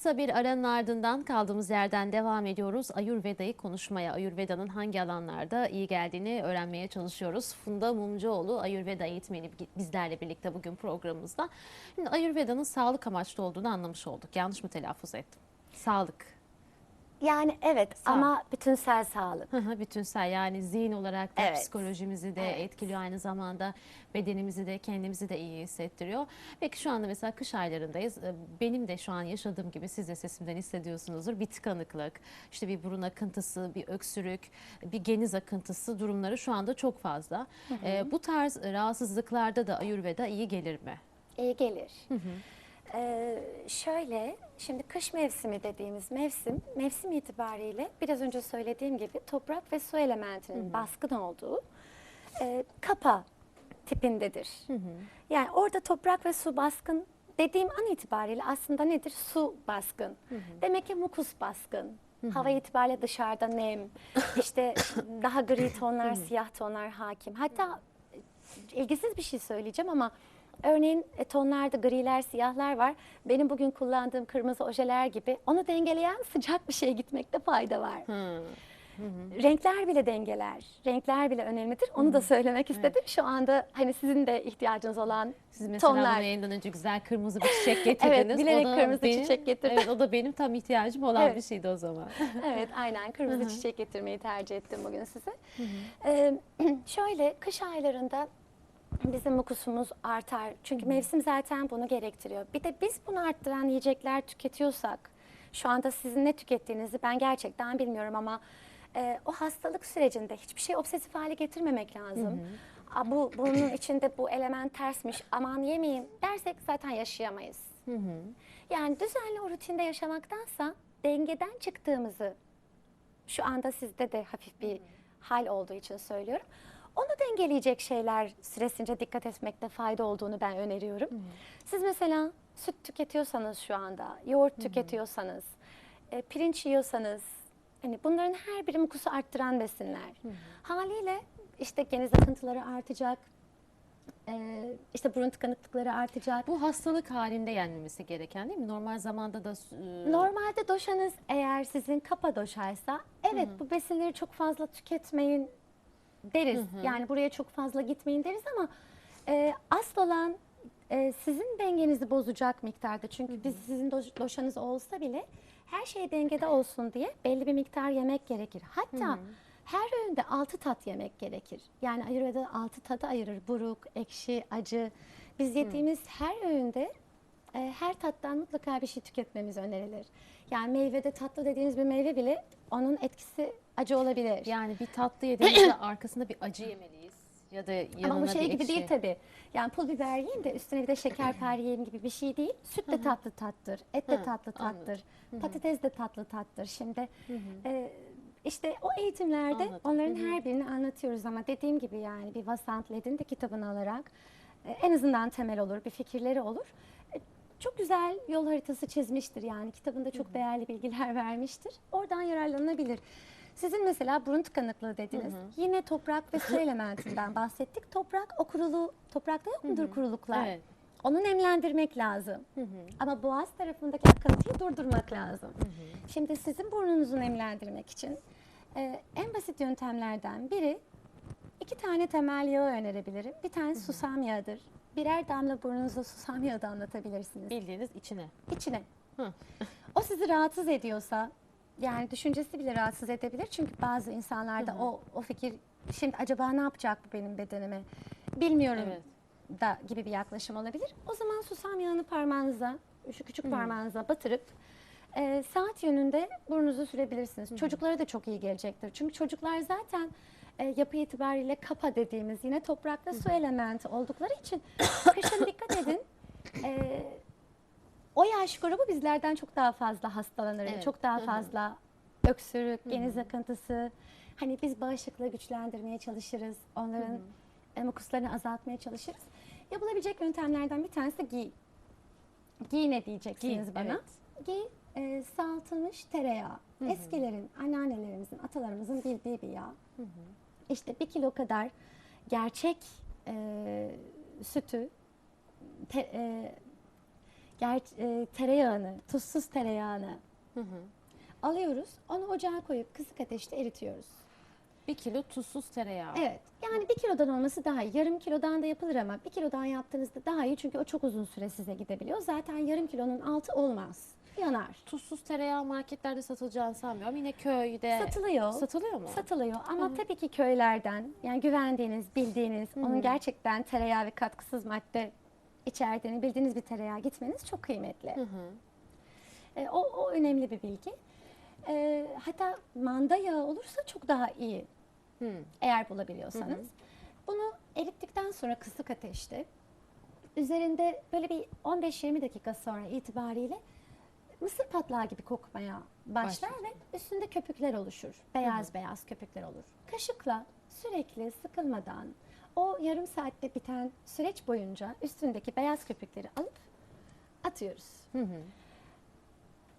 Kısa bir aranın ardından kaldığımız yerden devam ediyoruz. Ayurveda'yı konuşmaya, Ayurveda'nın hangi alanlarda iyi geldiğini öğrenmeye çalışıyoruz. Funda Mumcuoğlu Ayurveda eğitmeni bizlerle birlikte bugün programımızda. Şimdi Ayurveda'nın sağlık amaçlı olduğunu anlamış olduk. Yanlış mı telaffuz ettim? Sağlık. Yani evet Sağ ama bütünsel sağlık. Bütünsel yani zihin olarak da Evet. psikolojimizi de Evet. etkiliyor aynı zamanda bedenimizi de kendimizi de iyi hissettiriyor. Peki şu anda mesela kış aylarındayız. Ee, Benim de şu an yaşadığım gibi siz de sesimden hissediyorsunuzdur. Bir tıkanıklık, işte bir burun akıntısı, bir öksürük, bir geniz akıntısı durumları şu anda çok fazla. Ee, bu tarz rahatsızlıklarda da Ayurveda iyi gelir mi? İyi gelir. Ee, şöyle şimdi kış mevsimi dediğimiz mevsim mevsim itibariyle biraz önce söylediğim gibi toprak ve su elementinin baskın olduğu e, kapa tipindedir. Yani orada toprak ve su baskın dediğim an itibariyle aslında nedir? Su baskın. Demek ki mukus baskın. Hava itibariyle dışarıda nem, işte daha gri tonlar, siyah tonlar hakim. Hatta ilgisiz bir şey söyleyeceğim ama örneğin e, tonlarda griler, siyahlar var. Benim bugün kullandığım kırmızı ojeler gibi onu dengeleyen sıcak bir şeye gitmekte fayda var. Renkler bile dengeler, renkler bile önemlidir. Onu da söylemek istedim. Şu anda hani sizin de ihtiyacınız olan Siz mesela tonlar. bana yayından önce güzel kırmızı bir çiçek getirdiniz. bilerek O da kırmızı benim- çiçek getirdim. Evet o da benim tam ihtiyacım olan Evet. bir şeydi o zaman. Evet aynen kırmızı çiçek getirmeyi tercih ettim bugün size. Ee, şöyle kış aylarında bizim mukusumuz artar. Çünkü mevsim zaten bunu gerektiriyor. Bir de biz bunu arttıran yiyecekler tüketiyorsak şu anda sizin ne tükettiğinizi ben gerçekten bilmiyorum ama e, o hastalık sürecinde hiçbir şey obsesif hale getirmemek lazım. Aa, bu bunun içinde bu element tersmiş aman yemeyeyim dersek zaten yaşayamayız. Yani düzenli o rutinde yaşamaktansa dengeden çıktığımızı şu anda sizde de hafif bir hal olduğu için söylüyorum. Onu dengeleyecek şeyler süresince dikkat etmekte fayda olduğunu ben öneriyorum. Siz mesela süt tüketiyorsanız şu anda, yoğurt tüketiyorsanız, e, pirinç yiyorsanız, hani bunların her biri mukusu arttıran besinler. Haliyle işte geniz akıntıları artacak, e, işte burun tıkanıklıkları artacak. Bu hastalık halinde yenmemesi gereken değil mi? Normal zamanda da e, Normalde doşanız eğer sizin kapa doşaysa evet bu besinleri çok fazla tüketmeyin deriz. Yani buraya çok fazla gitmeyin deriz ama e, asıl olan e, sizin dengenizi bozacak miktarda. Çünkü biz sizin doşanız olsa bile her şey dengede olsun diye belli bir miktar yemek gerekir. Hatta her öğünde altı tat yemek gerekir. Yani Ayurveda altı tadı ayırır. Buruk, ekşi, acı. Biz yediğimiz her öğünde e, her tattan mutlaka bir şey tüketmemiz önerilir. Yani meyvede tatlı dediğiniz bir meyve bile onun etkisi acı olabilir. yani bir tatlı yediğimizde arkasında bir acı yemeliyiz ya da yanına Ama bu şey bir gibi ekşi. değil tabii. Yani pul biber yiyin de üstüne bir de şekerper yiyin gibi bir şey değil. Süt de tatlı tattır, et de Hı, tatlı anladım. tattır, patates de tatlı tattır. Şimdi e, işte o eğitimlerde Anladım. onların her birini anlatıyoruz ama dediğim gibi yani bir Vasant Led'in de kitabını alarak e, en azından temel olur, bir fikirleri olur. Çok güzel yol haritası çizmiştir yani kitabında çok değerli bilgiler vermiştir. Oradan yararlanabilir. Sizin mesela burun tıkanıklığı dediniz. Yine toprak ve su elementinden bahsettik. Toprak o kurulu, toprakta yok mudur kuruluklar? Evet. Onu nemlendirmek lazım. Ama boğaz tarafındaki akıntıyı durdurmak lazım. Şimdi sizin burnunuzu nemlendirmek için e, en basit yöntemlerden biri iki tane temel yağı önerebilirim. Bir tanesi susam yağıdır. Birer damla burnunuza susam yağı damlatabilirsiniz. Bildiğiniz içine. İçine. Hı. O sizi rahatsız ediyorsa yani düşüncesi bile rahatsız edebilir. Çünkü bazı insanlarda o o fikir şimdi acaba ne yapacak bu benim bedenime bilmiyorum Evet. da gibi bir yaklaşım olabilir. O zaman susam yağını parmağınıza, şu küçük parmağınıza batırıp e, saat yönünde burnunuzu sürebilirsiniz. Çocuklara da çok iyi gelecektir. Çünkü çocuklar zaten e, yapı itibariyle kapa dediğimiz yine toprak ve su elementi oldukları için kışın dikkat edin. E, o yaş grubu bizlerden çok daha fazla hastalanır. Evet. Çok daha Hı hı. fazla öksürük, geniz akıntısı. Hani biz bağışıklığı güçlendirmeye çalışırız. Onların e, mukuslarını azaltmaya çalışırız. Yapılabilecek yöntemlerden bir tanesi giy. Giy ne diyeceksiniz Giy, bana? evet. Giy e, saltılmış tereyağı. Eskilerin, anneannelerimizin, atalarımızın bildiği bir yağ. İşte bir kilo kadar gerçek e, sütü te- e, ger- e, tereyağını, tuzsuz tereyağını Hı hı. alıyoruz. Onu ocağa koyup kısık ateşte eritiyoruz. Bir kilo tuzsuz tereyağı. Evet. Yani bir kilodan olması daha iyi. Yarım kilodan da yapılır ama bir kilodan yaptığınızda daha iyi. Çünkü o çok uzun süre size gidebiliyor. Zaten yarım kilonun altı olmaz. Yanar. Tuzsuz tereyağı marketlerde satılacağını sanmıyorum. Yine köyde Satılıyor. satılıyor mu? Satılıyor ama tabii ki köylerden yani güvendiğiniz, bildiğiniz, onun gerçekten tereyağı ve katkısız madde içerdiğini bildiğiniz bir tereyağı gitmeniz çok kıymetli. Hı hı. E, o, o önemli bir bilgi. E, hatta manda yağı olursa çok daha iyi Hı. eğer bulabiliyorsanız. Bunu erittikten sonra kısık ateşte üzerinde böyle bir 15-20 dakika sonra itibariyle mısır patlağı gibi kokmaya başlar ve üstünde köpükler oluşur. Beyaz beyaz köpükler olur. Kaşıkla sürekli sıkılmadan o yarım saatte biten süreç boyunca üstündeki beyaz köpükleri alıp atıyoruz. Hı hı.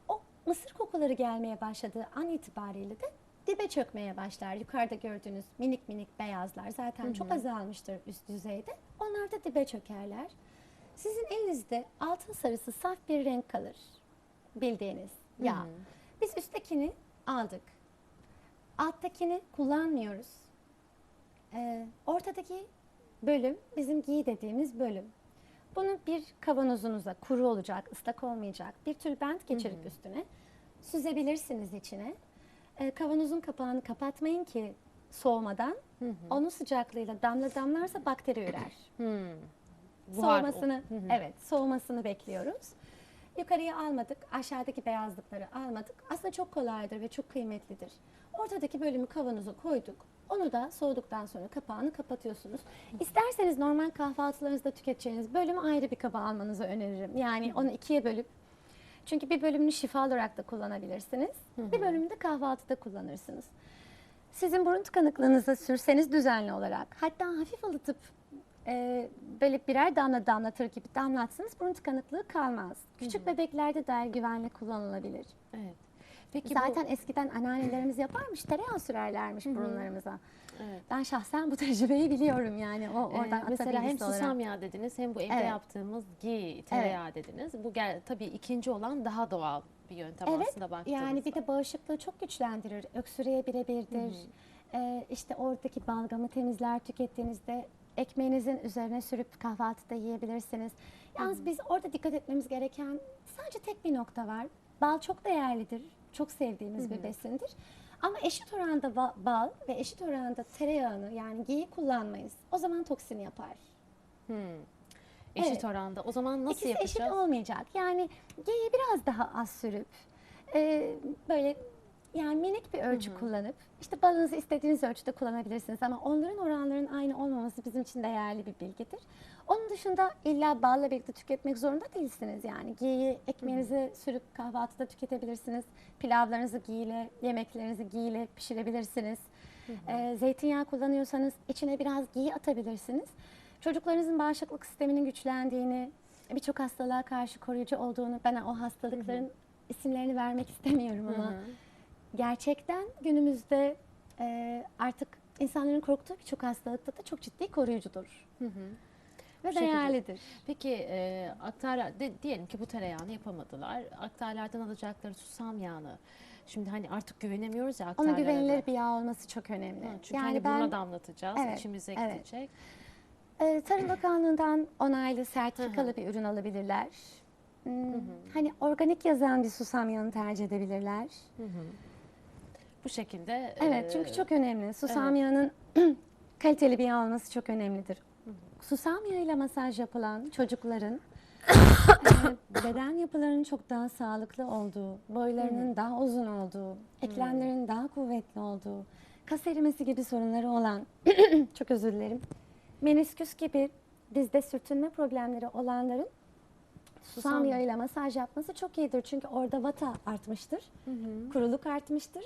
O mısır kokuları gelmeye başladığı an itibariyle de dibe çökmeye başlar. Yukarıda gördüğünüz minik minik beyazlar zaten çok azalmıştır üst düzeyde. Onlar da dibe çökerler. Sizin elinizde altın sarısı saf bir renk kalır. Bildiğiniz yağ. Biz üsttekini aldık. Alttakini kullanmıyoruz. Ee, ortadaki bölüm bizim giy dediğimiz bölüm. Bunu bir kavanozunuza kuru olacak, ıslak olmayacak bir tülbent geçirip üstüne süzebilirsiniz içine. Ee, kavanozun kapağını kapatmayın ki soğumadan. Onun sıcaklığıyla damla damlarsa bakteri ürer. Hı. Buhar- Soğumasını, evet, soğumasını bekliyoruz. Yukarıya almadık, aşağıdaki beyazlıkları almadık. Aslında çok kolaydır ve çok kıymetlidir. Ortadaki bölümü kavanoza koyduk. Onu da soğuduktan sonra kapağını kapatıyorsunuz. İsterseniz normal kahvaltılarınızda tüketeceğiniz bölümü ayrı bir kaba almanızı öneririm. Yani onu ikiye bölüp çünkü bir bölümünü şifa olarak da kullanabilirsiniz. Bir bölümünü de kahvaltıda kullanırsınız. Sizin burun tıkanıklığınıza sürseniz düzenli olarak hatta hafif ılıtıp e, böyle birer damla damlatır gibi damlatsanız burun tıkanıklığı kalmaz. Küçük bebeklerde dahi güvenle kullanılabilir. Evet. Peki Zaten eskiden anneannelerimiz yaparmış, tereyağı sürerlermiş burunlarımıza. Evet. Ben şahsen bu tecrübeyi biliyorum yani o bu oradan Ee, mesela hem olarak. susam yağı dediniz hem bu evde Evet. yaptığımız gi tereyağı dediniz. Bu gel tabii ikinci olan daha doğal bir yöntem Evet, aslında baktığımızda. yani bir de bağışıklığı çok güçlendirir. Öksürüğe birebirdir. Ee, işte oradaki balgamı temizler tükettiğinizde ekmeğinizin üzerine sürüp kahvaltıda yiyebilirsiniz. Yalnız biz orada dikkat etmemiz gereken sadece tek bir nokta var. Bal çok değerlidir. Çok sevdiğimiz bir besindir. Ama eşit oranda ba- bal ve eşit oranda tereyağını yani giyi kullanmayız. O zaman toksin yapar. Hmm. Eşit Evet. oranda. O zaman nasıl İkisi yapacağız? eşit olmayacak. Yani geyiği biraz daha az sürüp e, böyle yani minik bir ölçü kullanıp işte balınızı istediğiniz ölçüde kullanabilirsiniz ama onların oranların aynı olmaması bizim için değerli bir bilgidir. Onun dışında illa balla birlikte tüketmek zorunda değilsiniz yani. Giyi ekmeğinizi sürüp kahvaltıda tüketebilirsiniz. Pilavlarınızı giyle, yemeklerinizi giyle pişirebilirsiniz. Ee, zeytinyağı kullanıyorsanız içine biraz giy atabilirsiniz. Çocuklarınızın bağışıklık sisteminin güçlendiğini, birçok hastalığa karşı koruyucu olduğunu, ben o hastalıkların isimlerini vermek istemiyorum ama gerçekten günümüzde e, artık insanların korktuğu birçok hastalıkta da çok ciddi koruyucudur. Ve şekilde. değerlidir. Peki e, aktarlar de, diyelim ki bu tereyağını yapamadılar. Aktarlardan alacakları susam yağını. Şimdi hani artık güvenemiyoruz ya Ona aktarlara. da. güvenilir bir yağ olması çok önemli. Ha, Çünkü hani buna damlatacağız, Evet, içimize evet. gidecek. e, Tarım Bakanlığı'ndan onaylı sertifikalı bir ürün alabilirler. Hmm, Hani organik yazan bir susam yağını tercih edebilirler. Bu şekilde. Evet e, çünkü çok önemli. Susam yağının kaliteli bir yağ olması çok önemlidir. Susam yağıyla masaj yapılan çocukların e, beden yapılarının çok daha sağlıklı olduğu, boylarının daha uzun olduğu, eklemlerin daha kuvvetli olduğu, kas erimesi gibi sorunları olan, çok özür dilerim, menisküs gibi dizde sürtünme problemleri olanların susam yağıyla masaj yapması çok iyidir. Çünkü orada vata artmıştır, kuruluk artmıştır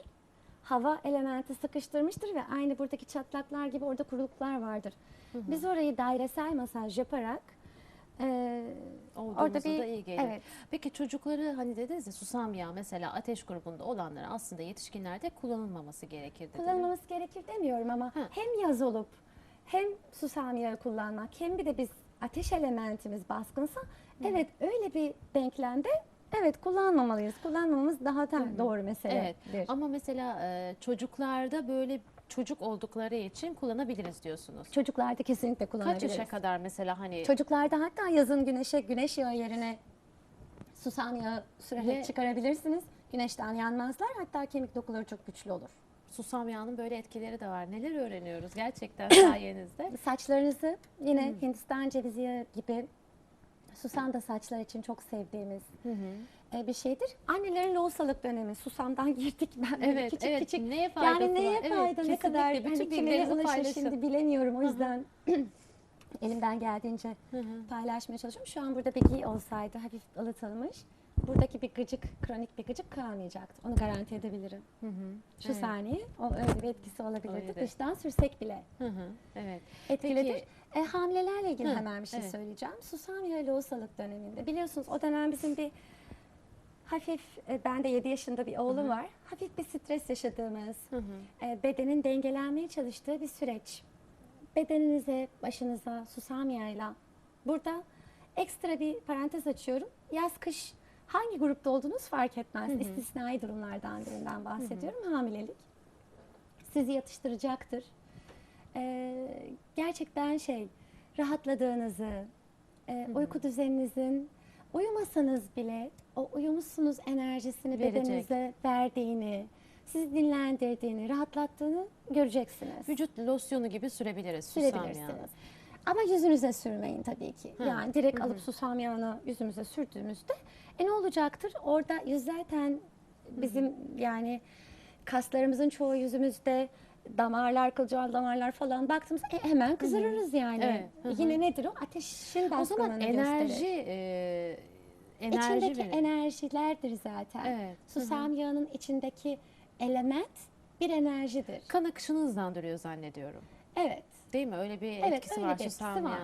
hava elementi sıkıştırmıştır ve aynı buradaki çatlaklar gibi orada kuruluklar vardır. Biz orayı dairesel masaj yaparak e, orada bir da iyi geliyor. evet Peki çocukları hani dediniz ya susam yağı mesela ateş grubunda olanlara aslında yetişkinlerde kullanılmaması gerekir dediniz. kullanılması gerekir demiyorum ama Ha. hem yaz olup hem susam yağı kullanmak hem bir de biz ateş elementimiz baskınsa evet öyle bir denklemde evet kullanmamalıyız. Kullanmamamız daha da doğru meseledir. Evet. Ama mesela e, çocuklarda böyle çocuk oldukları için kullanabiliriz diyorsunuz. Çocuklarda kesinlikle Kaç kullanabiliriz. yaşa kadar mesela hani Çocuklarda hatta yazın güneşe güneş yağı yerine susam yağı sürerek Ve- çıkarabilirsiniz. Güneşten yanmazlar. Hatta kemik dokuları çok güçlü olur. susam yağının böyle etkileri de var. Neler öğreniyoruz gerçekten sayenizde. Saçlarınızı yine Hindistan cevizi yağı gibi susam da saçlar için çok sevdiğimiz e, bir şeydir. Annelerin lohusalık dönemi. Susamdan girdik ben Evet, küçük evet. küçük. Neye faydası yani neye var? Evet, fayda ne kadar hani Bütün bilgilerinizi ulaşır şimdi bilemiyorum. O yüzden elimden geldiğince paylaşmaya çalışıyorum. Şu an burada bir giy olsaydı hafif ılıtılmış. Buradaki bir gıcık, kronik bir gıcık kalmayacaktı. Onu garanti edebilirim. Şu Evet. saniye o öyle bir etkisi olabilirdi. Öyle. Dıştan sürsek bile Hı hı, evet. etkilidir. Peki- E, hamilelerle ilgili Hı, hemen bir şey evet. söyleyeceğim. Susam yağı lohusalık döneminde. Biliyorsunuz o dönem bizim bir hafif, e, ben de 7 yaşında bir oğlum var. Hafif bir stres yaşadığımız, Hı hı. e, bedenin dengelenmeye çalıştığı bir süreç. Bedeninize, başınıza susam yağıyla. Burada ekstra bir parantez açıyorum. Yaz kış hangi grupta olduğunuz fark etmez. İstisnai durumlardan birinden bahsediyorum. Hamilelik sizi yatıştıracaktır. Ee, gerçekten şey rahatladığınızı, e, uyku düzeninizin uyumasanız bile o uyumuşsunuz enerjisini Verecek. bedeninize verdiğini, sizi dinlendirdiğini, rahatlattığını göreceksiniz. Vücut losyonu gibi sürebiliriz susam yağını. Sürebilirsiniz. Ama yüzünüze sürmeyin tabii ki. Hı. Yani direkt alıp susam yağını yüzümüze sürdüğümüzde e ne olacaktır? Orada yüz zaten bizim yani kaslarımızın çoğu yüzümüzde damarlar, kılcal damarlar falan baktığımız e, hemen kızarırız yani. Evet, hı hı. Yine nedir o? Ateşin O zaman enerji gösterir. e, enerji İçindeki verir. enerjilerdir zaten. Evet, hı hı. Susam yağının içindeki element bir enerjidir. kan akışını hızlandırıyor zannediyorum. Evet. Değil mi? Öyle bir Evet, etkisi öyle var bir etkisi var.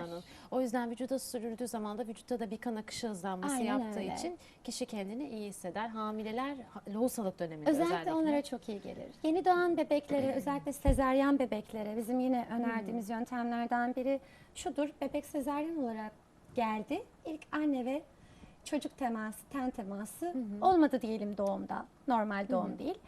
O yüzden vücuda sürüldüğü zaman da vücutta da bir kan akışı hızlanması Aynen yaptığı öyle. için kişi kendini iyi hisseder. Hamileler ha- lohusalık döneminde Özellikle, özellikle. onlara çok iyi gelir. Yeni doğan bebeklere, özellikle sezeryan bebeklere bizim yine önerdiğimiz Hmm. yöntemlerden biri şudur. Bebek sezeryan olarak geldi. İlk anne ve çocuk teması, ten teması olmadı diyelim doğumda. Normal doğum değil.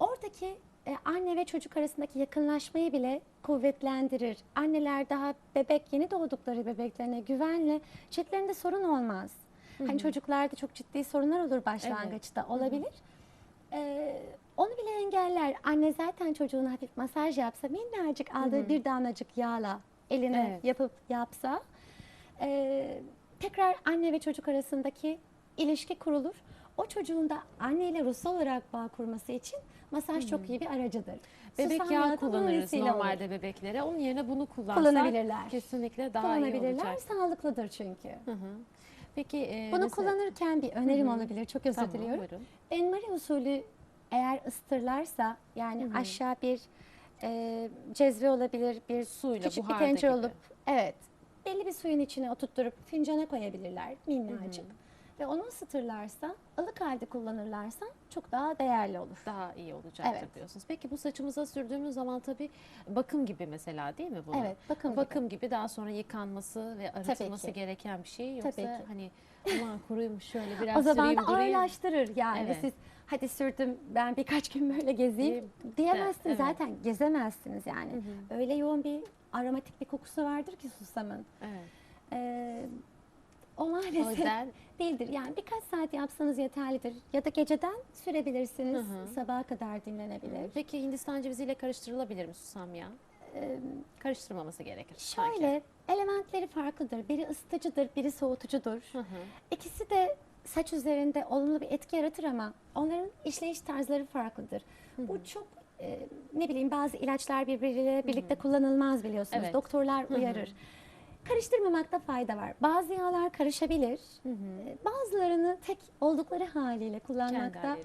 Oradaki e, anne ve çocuk arasındaki yakınlaşmayı bile kuvvetlendirir. Anneler daha bebek yeni doğdukları bebeklerine güvenle cidlerinde sorun olmaz. Hani çocuklarda çok ciddi sorunlar olur başlangıçta olabilir. Ee, onu bile engeller. Anne zaten çocuğuna hafif masaj yapsa, minnacık aldığı bir damlacık yağla eline Evet. yapıp yapsa, e, tekrar anne ve çocuk arasındaki ilişki kurulur. O çocuğun da anneyle ruhsal olarak bağ kurması için masaj çok iyi bir aracıdır. Bebek Susam yağı kullanırız vesile olur. normalde bebeklere. Onun yerine bunu kullansak Kullanabilirler. kesinlikle daha iyi Kullanabilirler, olacak. sağlıklıdır çünkü. Hı hı. Peki e, Bunu mesela- kullanırken bir önerim Hı hı. olabilir. Çok özür Tamam, diliyorum. buyurun. Benmari usulü eğer ıstırlarsa yani aşağı bir e, cezve olabilir, bir Suyla, küçük bir tencere gibi. olup evet belli bir suyun içine oturtturup fincana koyabilirler minnacık. Ve onu ısıtırlarsa, ılık halde kullanırlarsa çok daha değerli olur. daha iyi olacaktır Evet. diyorsunuz. Peki bu saçımıza sürdüğümüz zaman tabii bakım gibi mesela değil mi bu? Evet, bakım gibi. bakım gibi. daha sonra yıkanması ve arıtılması gereken bir şey yoksa Tabii ki. hani aman kuruymuş şöyle biraz o zaman da ağırlaştırır yani Evet. siz hadi sürdüm ben birkaç gün böyle gezeyim diyemezsiniz Evet. zaten gezemezsiniz yani. Öyle yoğun bir aromatik bir kokusu vardır ki susamın. Evet. Ee, o O maalesef yüzden değildir. Yani birkaç saat yapsanız yeterlidir. Ya da geceden sürebilirsiniz. Hı hı. Sabaha kadar dinlenebilir. peki Hindistan ceviziyle karıştırılabilir mi susam yağı? Ee, Karıştırmaması gerekir. sanki. şöyle elementleri farklıdır. Biri ısıtıcıdır, biri soğutucudur. Hı hı. İkisi de saç üzerinde olumlu bir etki yaratır ama onların işleyiş tarzları farklıdır. Bu çok e, ne bileyim bazı ilaçlar birbiriyle birlikte kullanılmaz biliyorsunuz. Evet. Doktorlar uyarır. Karıştırmamakta fayda var. Bazı yağlar karışabilir. E, Bazılarını tek oldukları haliyle kullanmakta.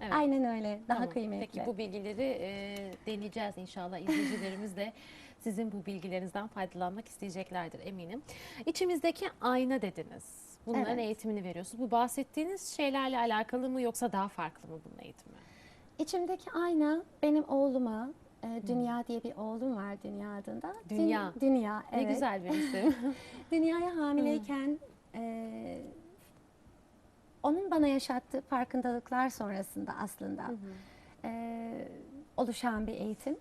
Evet. aynen öyle daha Tamam. kıymetli. Peki bu bilgileri e, deneyeceğiz inşallah. İzleyicilerimiz de sizin bu bilgilerinizden faydalanmak isteyeceklerdir eminim. İçimizdeki ayna dediniz. Bunların Evet. eğitimini veriyorsunuz. Bu bahsettiğiniz şeylerle alakalı mı yoksa daha farklı mı bunun eğitimi? İçimdeki ayna benim oğluma e, Dünya diye bir oğlum var Dünya adında. Dün- Dünya. Dünya, Ne evet. güzel bir isim. Dünyaya hamileyken e, onun bana yaşattığı farkındalıklar sonrasında aslında e, oluşan bir eğitim.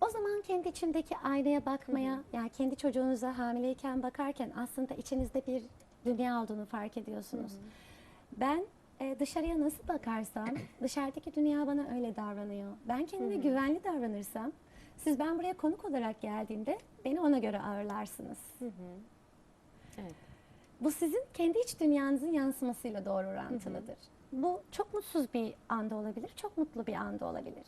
O zaman kendi içimdeki aynaya bakmaya, yani kendi çocuğunuza hamileyken bakarken aslında içinizde bir dünya olduğunu fark ediyorsunuz. Ben e, dışarıya nasıl bakarsam dışarıdaki dünya bana öyle davranıyor. Ben kendime güvenli davranırsam siz ben buraya konuk olarak geldiğimde beni ona göre ağırlarsınız. evet. Bu sizin kendi iç dünyanızın yansımasıyla doğru orantılıdır. Bu çok mutsuz bir anda olabilir, çok mutlu bir anda olabilir.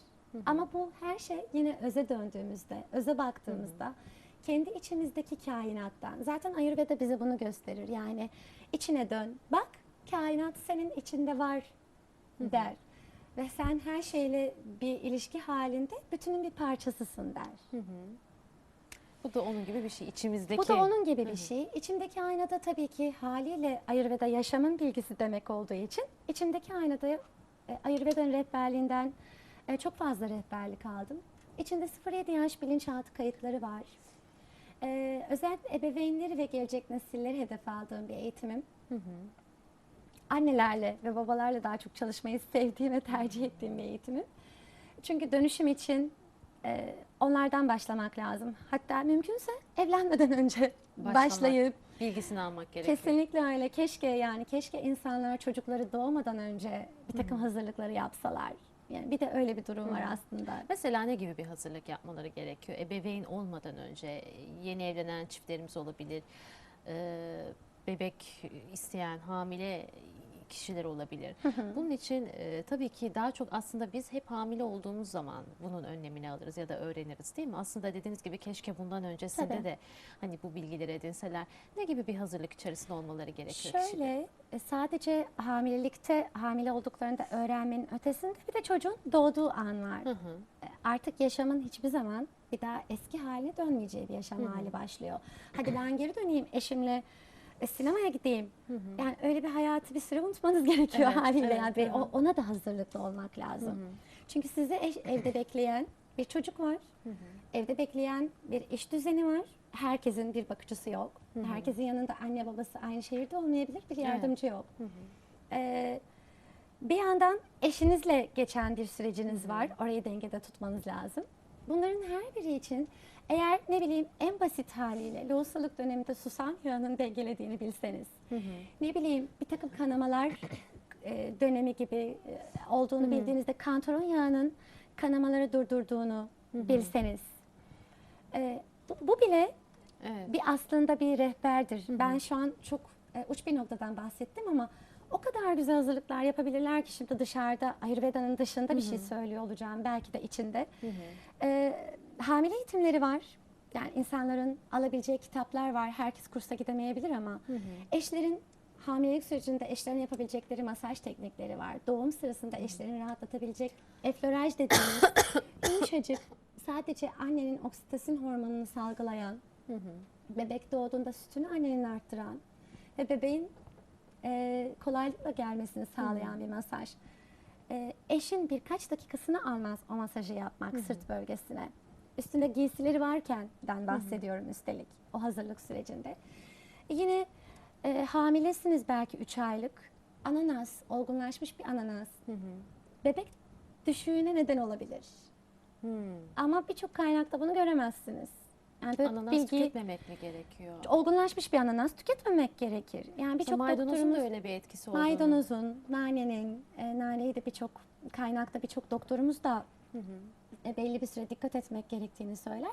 Ama bu her şey yine öze döndüğümüzde, öze baktığımızda kendi içimizdeki kainattan. Zaten Ayurveda bize bunu gösterir. Yani içine dön, bak kainat senin içinde var der. Ve sen her şeyle bir ilişki halinde bütünün bir parçasısın der. Bu da onun gibi bir şey. içimizdeki. Bu da onun gibi bir şey. İçimdeki aynada tabii ki haliyle Ayurveda yaşamın bilgisi demek olduğu için içimdeki aynada e, Ayurveda'nın rehberliğinden e, çok fazla rehberlik aldım. İçinde 0-7 yaş bilinçaltı kayıtları var. E, özellikle ebeveynleri ve gelecek nesilleri hedef aldığım bir eğitimim. Annelerle ve babalarla daha çok çalışmayı sevdiğim ve tercih ettiğim bir eğitimim. Çünkü dönüşüm için e, onlardan başlamak lazım. Hatta mümkünse evlenmeden önce Başlamak, başlayıp Bilgisini almak gerekiyor. kesinlikle öyle. Keşke yani keşke insanlar çocukları doğmadan önce bir takım hazırlıkları yapsalar. Yani bir de öyle bir durum var aslında. Mesela ne gibi bir hazırlık yapmaları gerekiyor? Ebeveyn olmadan önce yeni evlenen çiftlerimiz olabilir. Ee, bebek isteyen hamile kişiler olabilir. Bunun için e, tabii ki daha çok aslında biz hep hamile olduğumuz zaman bunun önlemini alırız ya da öğreniriz değil mi? Aslında dediğiniz gibi keşke bundan öncesinde Tabii. de hani bu bilgileri edinseler. Ne gibi bir hazırlık içerisinde olmaları gerekiyor? Şöyle e, sadece hamilelikte hamile olduklarında öğrenmenin ötesinde bir de çocuğun doğduğu an var. Hı hı. E, Artık yaşamın hiçbir zaman bir daha eski haline dönmeyeceği bir yaşam hali başlıyor. Hadi ben geri döneyim eşimle e, sinemaya gideyim. Yani öyle bir hayatı bir süre unutmanız gerekiyor Evet, haliyle. evet, yani ve evet. o- ona da hazırlıklı olmak lazım. Çünkü sizi eş- evde bekleyen bir çocuk var. Evde bekleyen bir iş düzeni var. Herkesin bir bakıcısı yok. Herkesin yanında anne babası aynı şehirde olmayabilir. Bir yardımcı yok. Ee, bir yandan eşinizle geçen bir süreciniz var. Orayı dengede tutmanız lazım. Bunların her biri için eğer ne bileyim en basit haliyle lohusalık döneminde susam yağının dengelediğini bilseniz, ne bileyim bir takım kanamalar e, dönemi gibi e, olduğunu bildiğinizde kantaron yağının kanamaları durdurduğunu bilseniz, e, bu, bu bile Evet. bir aslında bir rehberdir. Ben şu an çok e, uç bir noktadan bahsettim ama o kadar güzel hazırlıklar yapabilirler ki şimdi dışarıda Ayurveda'nın dışında bir şey söylüyor olacağım. Belki de içinde. E, hamile eğitimleri var. Yani insanların alabileceği kitaplar var. Herkes kursa gidemeyebilir ama eşlerin hamilelik sürecinde eşlerin yapabilecekleri masaj teknikleri var. Doğum sırasında eşlerini rahatlatabilecek efloraj dediğimiz yumuşacık sadece annenin oksitosin hormonunu salgılayan bebek doğduğunda sütünü annenin arttıran ve bebeğin e, kolaylıkla gelmesini sağlayan bir masaj. E, eşin birkaç dakikasını almaz o masajı yapmak sırt bölgesine. Üstünde giysileri varkenden bahsediyorum üstelik o hazırlık sürecinde. E, yine e, hamilesiniz belki 3 aylık. Ananas, olgunlaşmış bir ananas. Bebek düşüğüne neden olabilir. Hmm. Ama birçok kaynakta bunu göremezsiniz. Yani böyle Ananas bilgi, tüketmemek mi gerekiyor? olgunlaşmış bir ananas tüketmemek gerekir. Yani birçok maydanozun doktorumuz da öyle bir etkisi olduğunu. maydanozun, nanenin, e, naneyi de birçok kaynakta birçok doktorumuz da e, belli bir süre dikkat etmek gerektiğini söyler.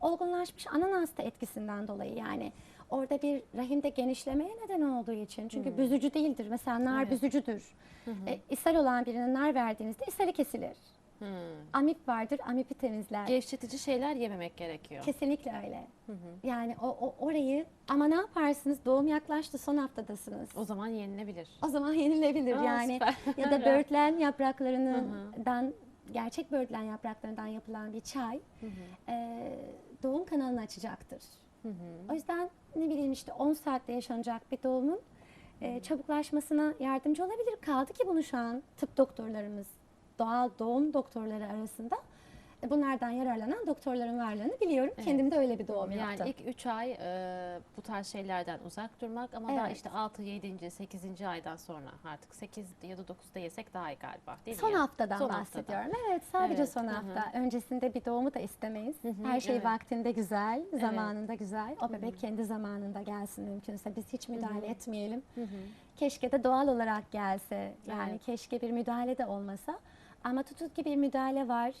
Olgunlaşmış ananas da etkisinden dolayı yani orada bir rahimde genişlemeye neden olduğu için. Çünkü büzücü değildir. Mesela nar Evet. büzücüdür. E, ishal olan birine nar verdiğinizde ishali kesilir. Hmm. Amip vardır, amipi temizler. Gevşetici şeyler yememek gerekiyor. Kesinlikle öyle. Yani o, o orayı ama ne yaparsınız? Doğum yaklaştı, son haftadasınız. O zaman yenilebilir. O zaman yenilebilir Aa, yani. süper. ya da böğürtlen yapraklarından gerçek böğürtlen yapraklarından yapılan bir çay e, doğum kanalını açacaktır. O yüzden ne bileyim işte 10 saatte yaşanacak bir doğumun e, çabuklaşmasına yardımcı olabilir. Kaldı ki bunu şu an tıp doktorlarımız, doğal doğum doktorları arasında bunlardan yararlanan doktorların varlığını biliyorum. Evet. Kendim de öyle bir doğum Yani yaptım. ilk 3 ay e, bu tarz şeylerden uzak durmak ama daha Evet. işte 6, 7. 8. aydan sonra artık 8 ya da 9'da yesek daha iyi galiba değil mi? Son yani? haftadan Son bahsediyorum. Evet, sadece Evet, son hı hı. hafta. Öncesinde bir doğumu da istemeyiz. hı, Her şey evet. vaktinde güzel, zamanında güzel. O bebek kendi zamanında gelsin mümkünse. Biz hiç müdahale etmeyelim. Hı hı. Keşke de doğal olarak gelse. Yani Evet. keşke bir müdahale de olmasa. Ama tutut ki bir müdahale var.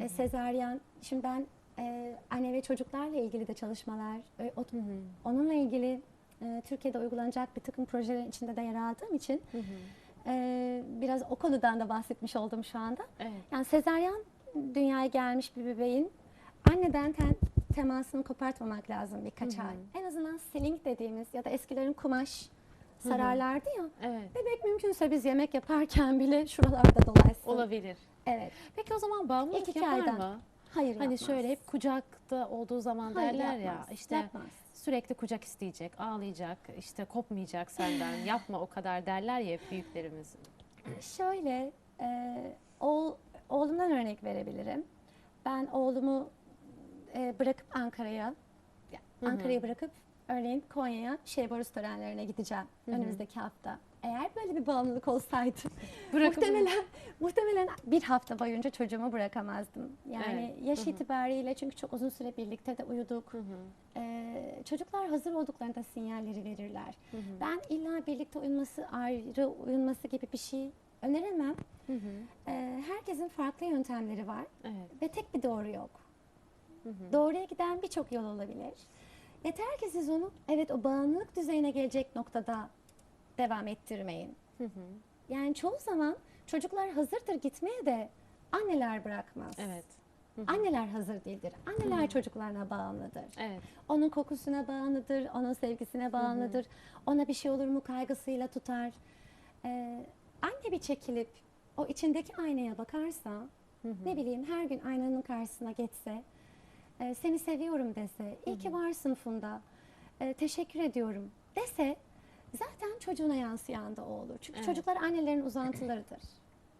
E, sezaryen. Şimdi ben e, anne ve çocuklarla ilgili de çalışmalar, e, o- onunla ilgili e, Türkiye'de uygulanacak bir takım projelerin içinde de yer aldığım için Hı hı. e, biraz o konudan da bahsetmiş oldum şu anda. Evet. Yani sezaryen dünyaya gelmiş bir bebeğin anneden ten, temasını kopartmamak lazım birkaç Hı hı. ay. En azından sling dediğimiz ya da eskilerin kumaş sararlardı ya. Evet. Bebek mümkünse biz yemek yaparken bile şuralarda dolaşsın. Olabilir. Evet. Peki o zaman bağımlılık İlk yapar aydan. mı? Hayır Hani yapmaz. şöyle hep kucakta olduğu zaman Hayır, derler yapmaz, ya işte yapmaz. sürekli kucak isteyecek, ağlayacak, işte kopmayacak senden, yapma o kadar derler ya hep büyüklerimiz. Şöyle, e, oğul, oğlumdan örnek verebilirim. Ben oğlumu e, bırakıp Ankara'ya, ya, Hı hı. Ankara'yı bırakıp örneğin Konya'ya şey barış törenlerine gideceğim önümüzdeki hafta. Eğer böyle bir bağımlılık olsaydı muhtemelen muhtemelen bir hafta boyunca çocuğumu bırakamazdım. Yani Evet. yaş Hı hı. itibariyle çünkü çok uzun süre birlikte de uyuduk. Hı hı. Ee, çocuklar hazır olduklarında sinyalleri verirler. Hı hı. Ben illa birlikte uyuması ayrı uyunması gibi bir şey öneremem. Hı hı. Ee, herkesin farklı yöntemleri var Evet. ve tek bir doğru yok. Doğruya giden birçok yol olabilir. Yeter ki siz onu evet o bağımlılık düzeyine gelecek noktada devam ettirmeyin. Hı hı. Yani çoğu zaman çocuklar hazırdır gitmeye de anneler bırakmaz. Evet. Hı hı. Anneler hazır değildir. Anneler çocuklarına bağımlıdır. Evet. Onun kokusuna bağımlıdır, onun sevgisine bağımlıdır. Ona bir şey olur mu kaygısıyla tutar. Ee, anne bir çekilip o içindeki aynaya bakarsa, Hı hı. ne bileyim her gün aynanın karşısına geçse, e, seni seviyorum dese, iyi ki varsın Funda, e, teşekkür ediyorum dese, zaten çocuğuna yansıyan da o olur. Çünkü Evet. çocuklar annelerin uzantılarıdır.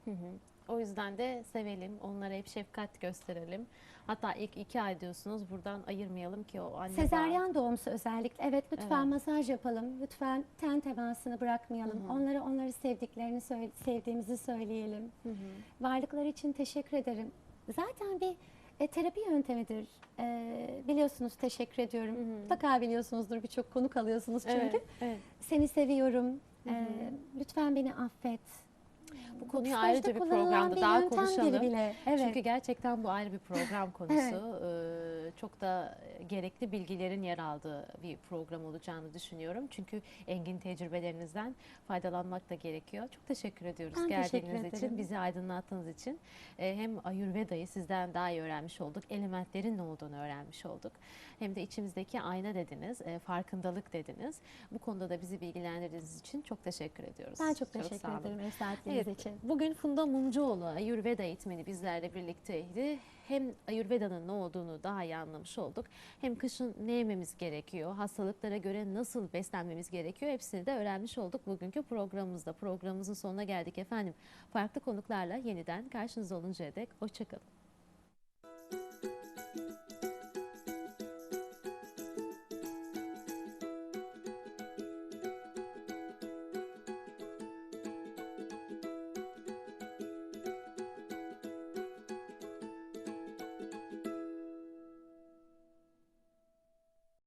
Hı hı. O yüzden de sevelim, onlara hep şefkat gösterelim. Hatta ilk iki ay diyorsunuz, buradan ayırmayalım ki o anne Sezaryen doğumsu özellikle. Evet lütfen Evet. masaj yapalım. Lütfen ten temasını bırakmayalım. Hı hı. Onlara onları sevdiklerini söyle- sevdiğimizi söyleyelim. Hı hı. Varlıkları için teşekkür ederim. Zaten bir e, terapi yöntemidir. E, biliyorsunuz teşekkür ediyorum. Hı hı. Mutlaka biliyorsunuzdur birçok konuk alıyorsunuz çünkü. Evet, evet. Seni seviyorum. Hı hı. E, lütfen beni affet. Bu konuyu stajda ayrıca bir programda bir daha konuşalım. Bile. Evet. Çünkü gerçekten bu ayrı bir program konusu. Ee, çok da gerekli bilgilerin yer aldığı bir program olacağını düşünüyorum. Çünkü engin tecrübelerinizden faydalanmak da gerekiyor. Çok teşekkür ediyoruz Ben teşekkür geldiğiniz için, ederim. bizi aydınlattığınız için. Ee, hem Ayurveda'yı sizden daha iyi öğrenmiş olduk, elementlerin ne olduğunu öğrenmiş olduk. Hem de içimizdeki ayna dediniz, e, farkındalık dediniz. Bu konuda da bizi bilgilendirdiğiniz için çok teşekkür ediyoruz. ben çok teşekkür sağ olun. ederim ev sahipliğiniz İçin. bugün Funda Mumcuoğlu Ayurveda eğitmeni bizlerle birlikteydi. Hem Ayurveda'nın ne olduğunu daha iyi anlamış olduk. Hem kışın ne yememiz gerekiyor, hastalıklara göre nasıl beslenmemiz gerekiyor hepsini de öğrenmiş olduk bugünkü programımızda. Programımızın sonuna geldik efendim. Farklı konuklarla yeniden karşınızda oluncaya dek hoşçakalın.